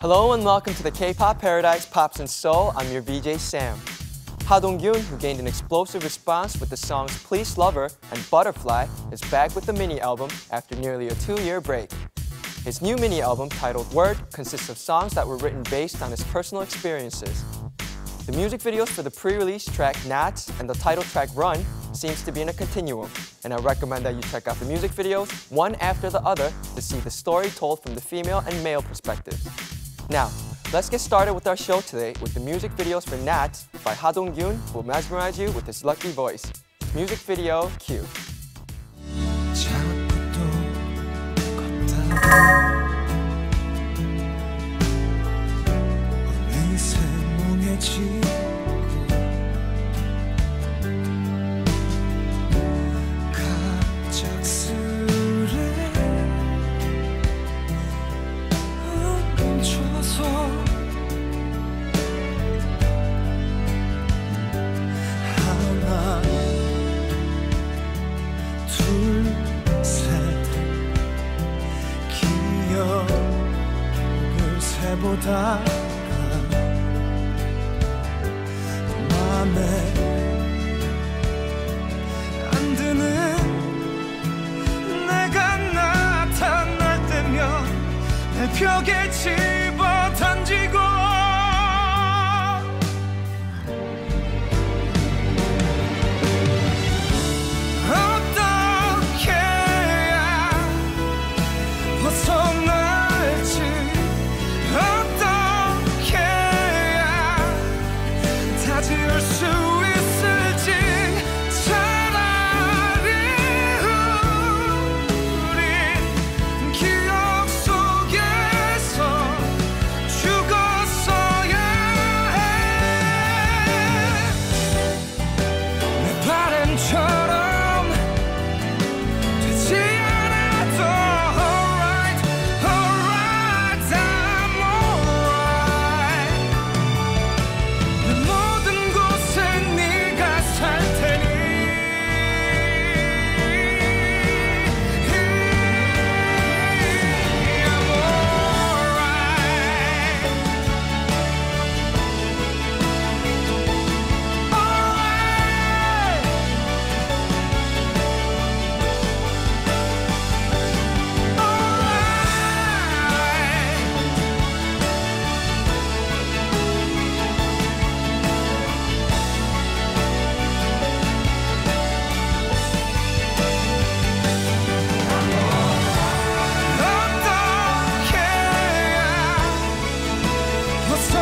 Hello and welcome to the K-pop Paradise Pops and Soul. I'm your VJ Sam. Ha Dong-gyun, who gained an explosive response with the songs Please Lover and Butterfly, is back with the mini album after nearly a two-year break. His new mini album, titled Word, consists of songs that were written based on his personal experiences. The music videos for the pre-release track Nats and the title track Run seems to be in a continuum, and I recommend that you check out the music videos one after the other to see the story told from the female and male perspectives. Now, let's get started with our show today with the music videos for Nat by Ha Dong-gyun, who will mesmerize you with his lucky voice. Music video cue. 보다 맘에 안 드는 내가 나타날 때면 내 벽에 지 Here soon. Let's